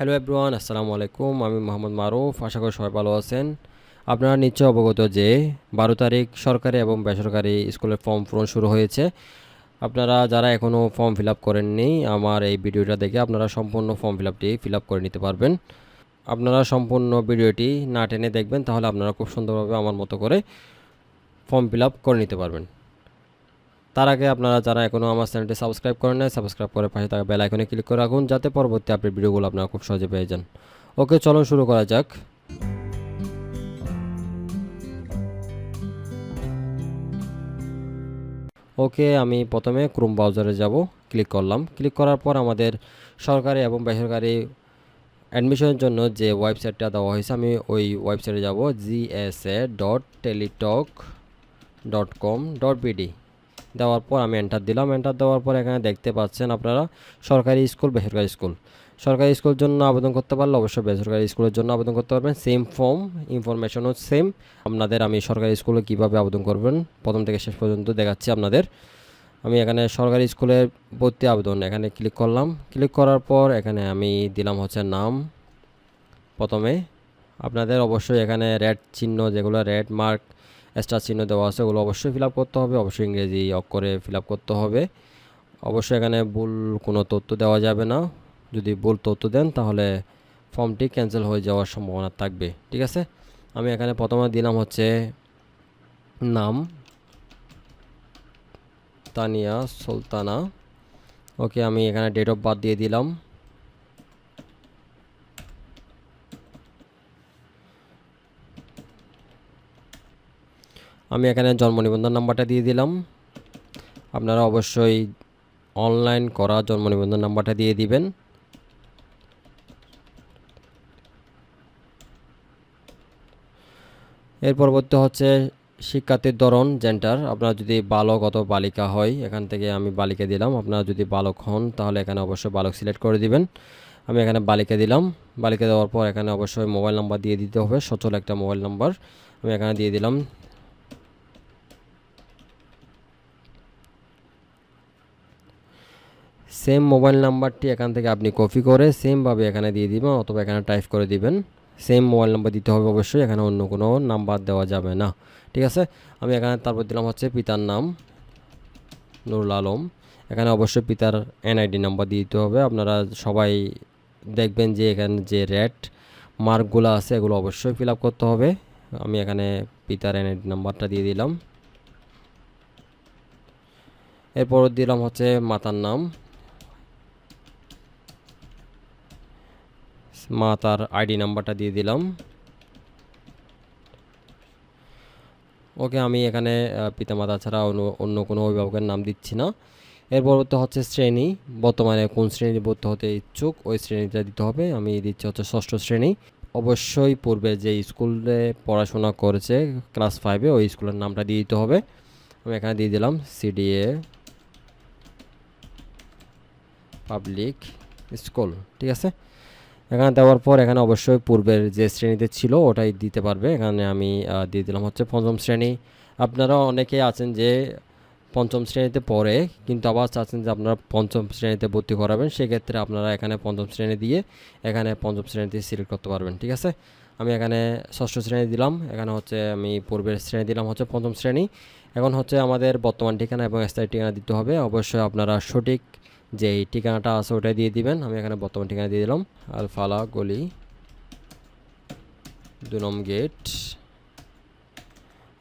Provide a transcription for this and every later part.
Hello everyone আসসালামু আলাইকুম আমি মোহাম্মদ মারুফ, আশা করি সবাই ভালো আছেন। আপনারা নিশ্চয় অবগত যে বারো তারিখ সরকারি এবং বেসরকারি স্কুলের ফর্ম পূরণ শুরু হয়েছে। আপনারা যারা এখনও ফর্ম ফিল আপ করেননি, আমার এই ভিডিওটা দেখে আপনারা সম্পূর্ণ ফর্ম ফিল আপটি ফিল আপ করে নিতে পারবেন। আপনারা সম্পূর্ণ ভিডিওটি না টেনে দেখবেন, তাহলে আপনারা খুব সুন্দরভাবে আমার মতো করে ফর্ম ফিল আপ করে নিতে পারবেন। তার আগে আপনারা যারা এখনও আমার চ্যানেলটি সাবস্ক্রাইব করেন নাই, সাবস্ক্রাইব করে পাশে থাকা বেল আইকনে ক্লিক করে রাখুন, যাতে পরবর্তী আপডেট ভিডিওগুলো আপনারা খুব সহজে পেয়ে যান। ওকে, চলুন শুরু করা যাক। ওকে, আমি প্রথমে ক্রোম ব্রাউজারে যাব ক্লিক করলাম। ক্লিক করার পর আমাদের সরকারি এবং বেসরকারি অ্যাডমিশনের জন্য যে ওয়েবসাইটটা দেওয়া হয়েছে, আমি ওই ওয়েবসাইটে যাব GSA dot Teletalk dot com dot BD দেওয়ার পর আমি এন্টার দিলাম। এন্টার দেওয়ার পর এখানে দেখতে পাচ্ছেন আপনারা সরকারি স্কুল, বেসরকারি স্কুল। সরকারি স্কুলের জন্য আবেদন করতে পারলে অবশ্যই বেসরকারি স্কুলের জন্য আবেদন করতে পারবেন। সেম ফর্ম ইনফরমেশনও সেম আপনাদের আমি সরকারি স্কুলে কীভাবে আবেদন করবেন, প্রথম থেকে শেষ পর্যন্ত দেখাচ্ছি আপনাদের। আমি এখানে সরকারি স্কুলের ভর্তি আবেদন এখানে ক্লিক করলাম। ক্লিক করার পর এখানে আমি দিলাম হচ্ছে নাম। প্রথমে আপনাদের অবশ্যই এখানে রেড চিহ্ন যেগুলো রেড মার্ক স্টার চিহ্ন দেওয়া আছে, ওগুলো অবশ্যই ফিল করতে হবে, অবশ্যই ইংরেজি অক্ষরে ফিল করতে হবে। অবশ্যই এখানে ভুল কোনো তথ্য দেওয়া যাবে না। যদি ভুল তথ্য দেন, তাহলে ফর্মটি ক্যান্সেল হয়ে যাওয়ার সম্ভাবনা থাকবে, ঠিক আছে? আমি এখানে প্রথমে দিলাম হচ্ছে নাম, তানিয়া সুলতানা। ওকে, আমি এখানে ডেট অফ বার্থ দিয়ে দিলাম। আমি এখানে জন্ম নিবন্ধন নাম্বারটা দিয়ে দিলাম। আপনারা অবশ্যই অনলাইন করা জন্ম নিবন্ধন নাম্বারটা দিয়ে দিবেন। এর পরবর্তী হচ্ছে শিক্ষার্থীর ধরন জেন্টার আপনার যদি বালক অথবা বালিকা হয়, এখান থেকে আমি বালিকা দিলাম। আপনারা যদি বালক হন, তাহলে এখানে অবশ্যই বালক সিলেক্ট করে দিবেন। আমি এখানে বালিকা দিলাম। বালিকা দেওয়ার পর এখানে অবশ্যই মোবাইল নাম্বার দিয়ে দিতে হবে। সচল একটা মোবাইল নাম্বার আমি এখানে দিয়ে দিলাম। সেম মোবাইল নাম্বারটি এখান থেকে আপনি কপি করে সেমভাবে এখানে দিয়ে দিবেন অথবা এখানে টাইপ করে দিবেন। সেম মোবাইল নাম্বার দিতে হবে অবশ্যই, এখানে অন্য কোনো নাম্বার দেওয়া যাবে না। ঠিক আছে? আমি এখানে তারপর দিলাম হচ্ছে পিতার নাম, নুরুল আলম। এখানে অবশ্যই পিতার এনআইডি নাম্বার দিয়ে দিতে হবে। আপনারা সবাই দেখবেন যে এখানে যে রেড মার্কগুলো আছে, এগুলো অবশ্যই ফিল করতে হবে। আমি এখানে পিতার এনআইডি নাম্বারটা দিয়ে দিলাম। এরপর দিলাম হচ্ছে মাতার নাম মা তার আইডি নাম্বারটা দিয়ে দিলাম। ওকে আমি এখানে পিতামাতা ছাড়া অন্য অন্য কোনো অভিভাবকের নাম দিচ্ছি না। এর পরবর্তী হচ্ছে শ্রেণি। বর্তমানে কোন শ্রেণি ভর্তি হতে ইচ্ছুক, ওই শ্রেণীটা দিতে হবে। আমি দিচ্ছি হচ্ছে ষষ্ঠ শ্রেণি। অবশ্যই পূর্বে যে স্কুলে পড়াশোনা করেছে, ক্লাস ফাইভে ওই স্কুলের নামটা দিয়ে দিতে হবে। আমি এখানে দিয়ে দিলাম সিডিএ পাবলিক স্কুল ঠিক আছে? এখানে দেওয়ার পর এখানে অবশ্যই পূর্বের যে শ্রেণীতে ছিল ওটাই দিতে পারবে। এখানে আমি দিয়ে দিলাম হচ্ছে পঞ্চম শ্রেণি। আপনারা অনেকে আছেন যে পঞ্চম শ্রেণীতে পড়ে কিন্তু আবার চাচ্ছেন যে আপনারা পঞ্চম শ্রেণীতে ভর্তি করাবেন, সেক্ষেত্রে আপনারা এখানে পঞ্চম শ্রেণি দিয়ে এখানে পঞ্চম শ্রেণীতে সিলেক্ট করতে পারবেন, ঠিক আছে? আমি এখানে ষষ্ঠ শ্রেণি দিলাম, এখানে হচ্ছে আমি পূর্বের শ্রেণি দিলাম হচ্ছে পঞ্চম শ্রেণি। এখন হচ্ছে আমাদের বর্তমান ঠিকানা এবং স্থায়ী ঠিকানা দিতে হবে। অবশ্যই আপনারা সঠিক যে ঠিকানাটা আছে ওটাই দিয়ে দিবেন। আমি এখানে বর্তমান ঠিকানা দিয়ে দিলাম। আলফালা গলি দুনম গেট।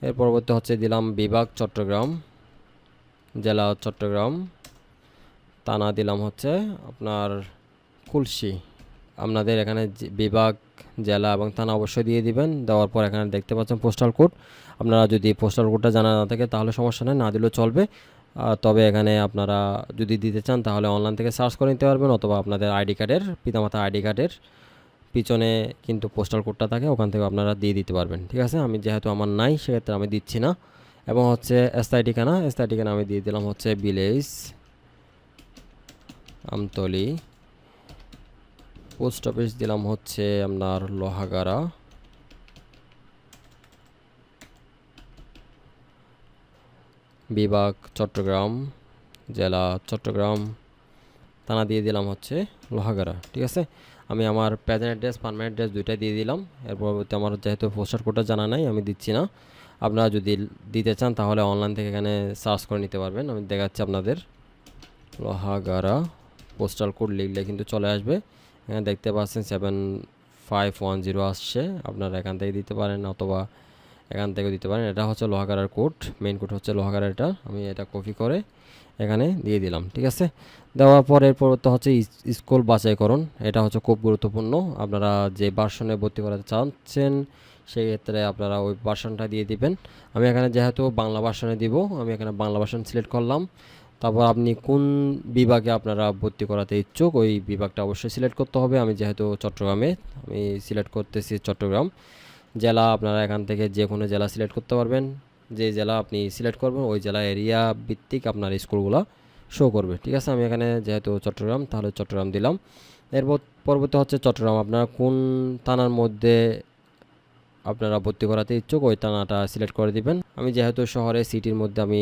এর পরবর্তী হচ্ছে দিলাম বিভাগ চট্টগ্রাম, জেলা চট্টগ্রাম। তানা দিলাম হচ্ছে আপনার কুলসি। আপনাদের এখানে বিভাগ, জেলা এবং থানা অবশ্যই দিয়ে দিবেন। দেওয়ার পর এখানে দেখতে পাচ্ছেন পোস্টাল কোড আপনারা যদি পোস্টাল কোডটা জানা না থাকে তাহলে সমস্যা নেই, না দিলেও চলবে। তবে এখানে আপনারা যদি দিতে চান তাহলে অনলাইন থেকে সার্চ করে নিতে পারবেন অথবা আপনাদের আইডি কার্ডের পিতামাতা আইডি কার্ডের পিছনে কিন্তু পোস্টাল কোডটা থাকে, ওখান থেকে আপনারা দিয়ে দিতে পারবেন, ঠিক আছে? আমি যেহেতু আমার নাই, সেক্ষেত্রে আমি দিচ্ছি না। এবং হচ্ছে স্থায়ী ঠিকানা স্থায়ী ঠিকানা আমি দিয়ে দিলাম হচ্ছে ভিলেজ আমতলি পোস্ট অফিস দিলাম হচ্ছে আপনার লোহাগাড়া। বিভাগ চট্টগ্রাম, জেলা চট্টগ্রাম। থানা দিয়ে দিলাম হচ্ছে লোহাগাড়া, ঠিক আছে? আমি আমার প্রেজেন্ট অ্যাড্রেস, পারমানেন্ট অ্যাড্রেস দুইটাই দিয়ে দিলাম। এর পরবর্তী আমার যেহেতু পোস্টার কোডটা জানা নাই, আমি দিচ্ছি না। আপনারা যদি দিতে চান তাহলে অনলাইন থেকে এখানে সার্চ করে নিতে পারবেন। আমি দেখাচ্ছি আপনাদের। লোহাগাড়া, পোস্টাল কোড লিখলে কিন্তু চলে আসবে। এখানে দেখতে পাচ্ছেন সেভেন ফাইভ ওয়ান জিরো আসছে। আপনারা এখান থেকে দিতে পারেন অথবা এখান থেকে দিতে পারেন। এটা হচ্ছে লোহাগাড়ার কোড মেইন কোড হচ্ছে লোহাগাড়া এটা। আমি এটা কপি করে এখানে দিয়ে দিলাম, ঠিক আছে? দেওয়ার পর এরপর তো হচ্ছে স্কুল বাছাইকরণ এটা হচ্ছে খুব গুরুত্বপূর্ণ। আপনারা যে ভার্সনে ভর্তি করাতে চাচ্ছেন, সেই ক্ষেত্রে আপনারা ওই ভার্সনটা দিয়ে দিবেন। আমি এখানে যেহেতু বাংলা ভার্সনে দিব, আমি এখানে বাংলা ভার্সন সিলেক্ট করলাম। তারপর আপনি কোন বিভাগে আপনারা ভর্তি করাতে ইচ্ছুক, ওই বিভাগটা অবশ্যই সিলেক্ট করতে হবে। আমি যেহেতু চট্টগ্রামে, আমি সিলেক্ট করতেছি চট্টগ্রাম। জেলা আপনারা এখান থেকে যে কোনো জেলা সিলেক্ট করতে পারবেন। যে জেলা আপনি সিলেক্ট করবেন, ওই জেলা এরিয়া ভিত্তিক আপনার স্কুলগুলো শো করবে। ঠিক আছে? আমি এখানে যেহেতু চট্টগ্রাম, তাহলে চট্টগ্রাম দিলাম। এরপর পরবর্তী হচ্ছে চট্টগ্রাম। আপনারা কোন থানার মধ্যে আপনারা ভর্তি করাতে ইচ্ছুক, ওই থানাটা সিলেক্ট করে দিবেন। আমি যেহেতু শহরে সিটির মধ্যে আমি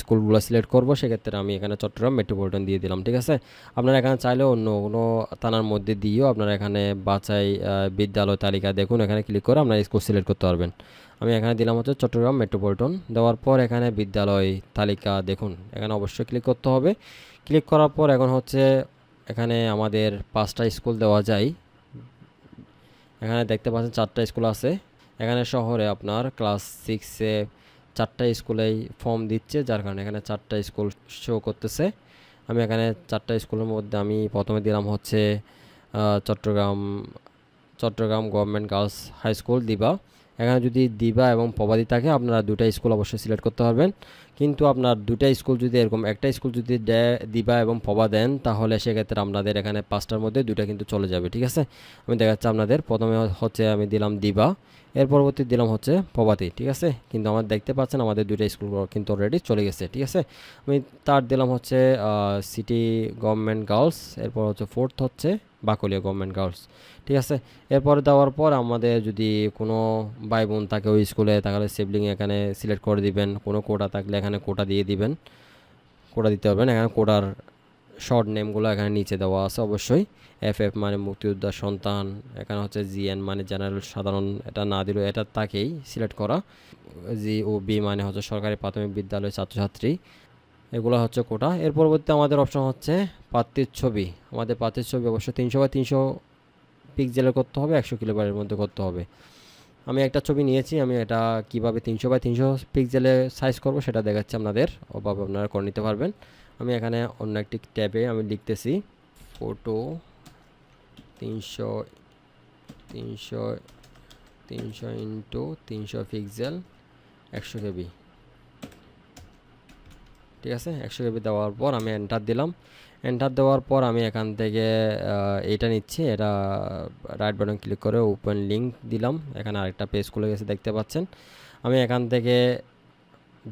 স্কুলগুলো সিলেক্ট করব, সেক্ষেত্রে আমি এখানে চট্টগ্রাম মেট্রোপলিটন দিয়ে দিলাম, ঠিক আছে? আপনারা এখানে চাইলে অন্য কোনো থানার মধ্যে দিয়েও আপনারা এখানে বাছাই বিদ্যালয় তালিকা দেখুন, এখানে ক্লিক করে আপনারা স্কুল সিলেক্ট করতে পারবেন। আমি এখানে দিলাম হচ্ছে চট্টগ্রাম মেট্রোপলিটন দেওয়ার পর এখানে বিদ্যালয় তালিকা দেখুন, এখানে অবশ্যই ক্লিক করতে হবে। ক্লিক করার পর এখন হচ্ছে এখানে আমাদের পাঁচটা স্কুল দেওয়া যায়। এখানে দেখতে পাচ্ছেন চারটা স্কুল আছে। এখানে শহরে আপনার ক্লাস সিক্সে চারটা স্কুলেই ফর্ম দিচ্ছে, যার কারণে এখানে চারটা স্কুল শো করতেছে। আমি এখানে চারটা স্কুলের মধ্যে আমি প্রথমে দিলাম হচ্ছে Chattogram Chattogram government girls high school দিবা। এখানে যদি দিবা এবং প্রবাদী থাকে, আপনারা দুটা স্কুল অবশ্যই সিলেক্ট করতে পারবেন। কিন্তু আপনার দুটা স্কুল যদি এরকম, একটা স্কুল যদি দিবা এবং পবা দেন, তাহলে সেক্ষেত্রে আপনাদের এখানে পাঁচটার মধ্যে দুটা কিন্তু চলে যাবে, ঠিক আছে? আমি দেখাচ্ছি আপনাদের। প্রথমে হচ্ছে আমি দিলাম দিবা, এর পরবর্তী দিলাম হচ্ছে পবাতি ঠিক আছে? কিন্তু আমার দেখতে পাচ্ছেন আমাদের দুইটা স্কুল কিন্তু অলরেডি চলে গেছে, ঠিক আছে? আমি তার দিলাম হচ্ছে সিটি গভর্নমেন্ট গার্লস এরপর হচ্ছে ফোর্থ হচ্ছে বাকলিয়া গভর্নমেন্ট গার্লস ঠিক আছে? এরপরে দেওয়ার পর আমাদের যদি কোনো ভাই বোন থাকে ওই স্কুলে, তাহলে সিবলিং এখানে সিলেক্ট করে দিবেন। কোনো কোটা থাকলে কোটা দিয়ে দিবেন। কোটা দিতে পারবেন। এখানে কোটার শর্ট নেমগুলো এখানে নিচে দেওয়া আছে অবশ্যই। এফ এফ মানে মুক্তিযোদ্ধার সন্তান, এখানে হচ্ছে জিএন মানে জেনারেল সাধারণ, এটা না দিলেও এটা তাকেই সিলেক্ট করা। জি ও বি মানে হচ্ছে সরকারি প্রাথমিক বিদ্যালয়ের ছাত্রছাত্রী। এগুলো হচ্ছে কোটা। এর পরবর্তী আমাদের অপশন হচ্ছে প্রার্থীর ছবি। আমাদের প্রার্থীর ছবি অবশ্যই তিনশো বা তিনশো পিক্সেলের করতে হবে, একশো কিলোবারের মধ্যে করতে হবে। আমি একটা ছবি নিয়েছি, আমি এটা কীভাবে তিনশো বাই তিনশো পিক্সেলে সাইজ করব সেটা দেখাচ্ছি আপনাদের। ওভাবে আপনারা করে নিতে পারবেন। আমি এখানে অন্য একটি ট্যাবে আমি লিখতেছি ফটো তিনশো তিনশো তিনশো ইন্টু তিনশো পিক্সেল একশো কেবি। ঠিক আছে? একশো কেবি দেওয়ার পর আমি এন্টার দিলাম। এন্টার দেওয়ার পর আমি এখান থেকে এটা নিচ্ছি। এটা রাইট বাটন ক্লিক করে ওপেন লিঙ্ক দিলাম। এখানে আরেকটা পেজ খুলে গেছে, দেখতে পাচ্ছেন? আমি এখান থেকে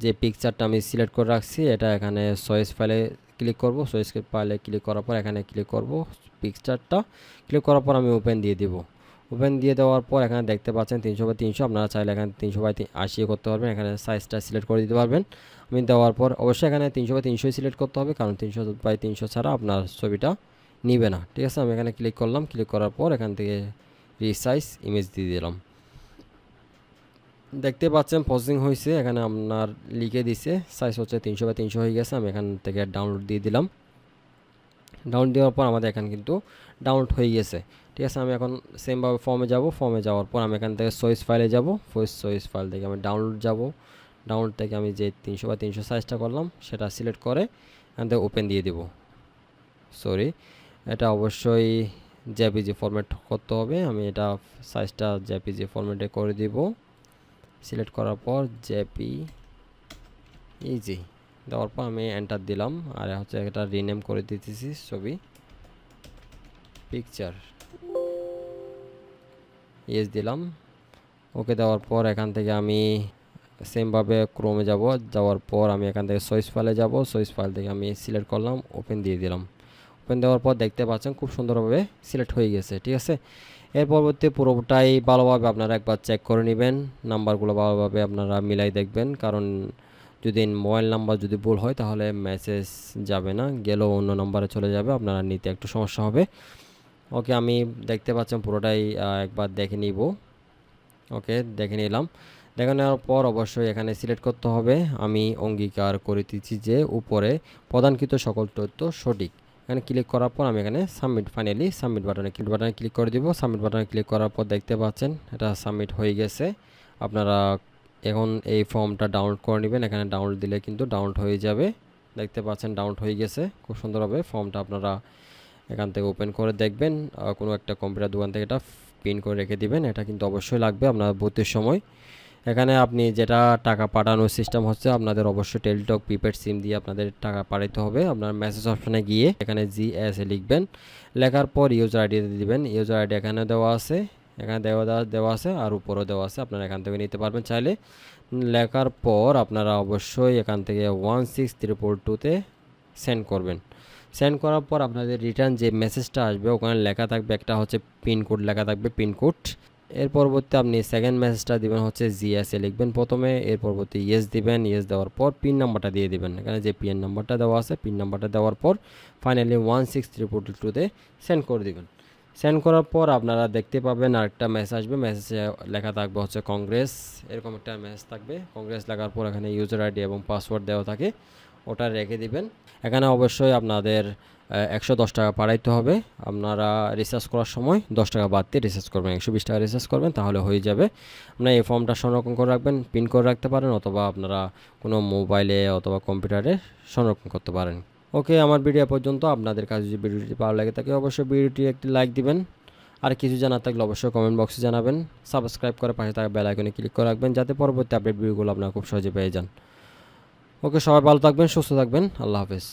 যে পিকচারটা আমি সিলেক্ট করে রাখছি, এটা এখানে সয়েস ফাইলে ক্লিক করব। সয়েস ফাইলে ক্লিক করার পর এখানে ক্লিক করব পিকচারটা ক্লিক করার পর আমি ওপেন দিয়ে দিব। ওপেন দিয়ে দেওয়ার পর এখানে দেখতে পাচ্ছেন তিনশো বাই তিনশো। আপনারা চাইলে এখানে তিনশো বাই আশি করতে পারবেন। এখানে সাইজটা সিলেক্ট করে দিতে পারবেন। আমি দেওয়ার পর অবশ্যই এখানে তিনশো বাই তিনশোই সিলেক্ট করতে হবে। কারণ তিনশো বাই তিনশো ছাড়া আপনার ছবিটা নিবে না। ঠিক আছে? আমি এখানে ক্লিক করলাম। ক্লিক করার পর এখান থেকে রিসাইজ ইমেজ দিয়ে দিলাম। দেখতে পাচ্ছেন প্রসেসিং হয়েছে। এখানে আপনার লিখে দিছে সাইজ হচ্ছে তিনশো বাই তিনশো হয়ে গেছে। আমি এখান থেকে ডাউনলোড দিয়ে দিলাম। ডাউনলোড দেওয়ার পর আমাদের এখানে কিন্তু ডাউনলোড হয়ে গেছে। ঠিক আছে, আমি এখন সেমভাবে ফর্মে যাব। ফর্মে যাওয়ার পর আমি এখান থেকে সয়েস ফাইলে যাব। সয়েস ফাইল থেকে আমি ডাউনলোড যাব। ডাউনলোড থেকে আমি যে তিনশো বা তিনশো সাইজটা করলাম, সেটা সিলেক্ট করে এখান থেকে ওপেন দিয়ে দেব। সরি এটা অবশ্যই জেপিজি ফরম্যাট করতে হবে। আমি এটা সাইজটা জেপিজি ফরম্যাটে করে দিব। সিলেক্ট করার পর জেপি ইজি দেওয়ার পর আমি এন্টার দিলাম। আর হচ্ছে এটা রিনেম করে দিতেছি ছবি। পিকচার ইয়েস দিলাম। ওকে দেওয়ার পর এখান থেকে আমি সেমভাবে ক্রোমে যাব। যাওয়ার পর আমি এখান থেকে সয়েস ফাইলে যাব। সয়েস ফাইল থেকে আমি সিলেক্ট করলাম ওপেন দিয়ে দিলাম। ওপেন দেওয়ার পর দেখতে পাচ্ছেন খুব সুন্দরভাবে সিলেক্ট হয়ে গেছে, ঠিক আছে? এর পরবর্তী পুরোটাই ভালোভাবে আপনারা একবার চেক করে নেবেন। নাম্বারগুলো ভালোভাবে আপনারা মিলাই দেখবেন। কারণ যদি মোবাইল নাম্বার যদি ভুল হয়, তাহলে মেসেজ যাবে না, গেলেও অন্য নম্বরে চলে যাবে, আপনারা নিতে একটু সমস্যা হবে। ওকে আমি দেখতে পাচ্ছেন পুরোটাই একবার দেখে নিব। ওকে দেখে নিলাম। দেখে নেওয়ার পর অবশ্যই এখানে সিলেক্ট করতে হবে। আমি অঙ্গীকার করিতেছি যে উপরে প্রদানকৃত সকল তথ্য সঠিক। এখানে ক্লিক করার পর আমি এখানে সাবমিট ফাইনালি সাবমিট বাটনে ক্লিক বাটনে ক্লিক করে দিব। সাবমিট বাটনে ক্লিক করার পর দেখতে পাচ্ছেন, এটা সাবমিট হয়ে গেছে। আপনারা এখন এই ফর্মটা ডাউনলোড করে নেবেন। এখানে ডাউনলোড দিলে কিন্তু ডাউনলোড হয়ে যাবে। দেখতে পাচ্ছেন ডাউনলোড হয়ে গেছে। খুব সুন্দরভাবে ফর্মটা আপনারা এখান থেকে ওপেন করে দেখবেন। কোনো একটা কম্পিউটার দোকান থেকে এটা পিন করে রেখে দিবেন। এটা কিন্তু অবশ্যই লাগবে আপনার ভর্তির সময়। এখানে আপনি যেটা টাকা পাঠানোর সিস্টেম হচ্ছে, আপনাদের অবশ্যই টেলিটক প্রিপেড সিম দিয়ে আপনাদের টাকা পাঠাতে হবে। আপনার মেসেজ অপশানে গিয়ে এখানে জি এস এ লিখবেন। লেখার পর ইউজার আইডি দিবেন। ইউজার আইডি এখানে দেওয়া আছে। এখানে দেওয়া দেওয়া- আছে আর উপরও দেওয়া আছে, আপনারা এখান থেকে নিতে পারবেন চাইলে। লেখার পর আপনারা অবশ্যই এখান থেকে ওয়ান সিক্স ত্রিপল টুতে সেন্ড করবেন। সেন্ড করার পর আপনাদের রিটার্ন যে মেসেজটা আসবে, ওখানে লেখা থাকবে, একটা হচ্ছে পিনকোড লেখা থাকবে পিনকোড এর পরবর্তী আপনি সেকেন্ড মেসেজটা দিবেন, হচ্ছে জিএসএ লিখবেন প্রথমে, এর পরবর্তী ইয়েস দিবেন ইয়েস দেওয়ার পর পিন নাম্বারটা দিয়ে দিবেন। এখানে যে পিন নাম্বারটা দেওয়া আছে পিন নাম্বারটা দেওয়ার পর ফাইনালি ওয়ান সিক্স ত্রিপল টুতে সেন্ড করে দিবেন। সেন্ড করার পর আপনারা দেখতে পাবেন আরেকটা মেসেজ আসবে। মেসেজে লেখা থাকবে হচ্ছে কংগ্রেস এরকম একটা মেসেজ থাকবে। কংগ্রেস লেখার পর এখানে ইউজার আইডি এবং পাসওয়ার্ড দেওয়া থাকে, ওটা রেখে দিবেন। এখানে অবশ্যই আপনাদের একশো দশ টাকা পাঠাইতে হবে। আপনারা রিচার্জ করার সময় দশ টাকা বাদ দিয়ে রিচার্জ করবেন। একশো বিশ টাকা রিচার্জ করবেন, তাহলে হয়ে যাবে। আপনারা এই ফর্মটা সংরক্ষণ করে রাখবেন পিন করে রাখতে পারেন, অথবা আপনারা কোনো মোবাইলে অথবা কম্পিউটারে সংরক্ষণ করতে পারেন। ওকে, আমার ভিডিও পর্যন্ত আপনাদের কাছে যদি ভিডিওটি ভালো লাগে তাকে অবশ্যই ভিডিওটি একটি লাইক দিবেন। আর কিছু জানার থাকলে অবশ্যই কমেন্ট বক্সে জানাবেন। সাবস্ক্রাইব করে পাশে থাকা বেল আইকনে ক্লিক করে রাখবেন যাতে পরবর্তী আপডেট ভিডিওগুলো আপনারা খুব সহজে পেয়ে যান। ওকে, সবাই ভালো থাকবেন, সুস্থ থাকবেন। আল্লাহ হাফেজ।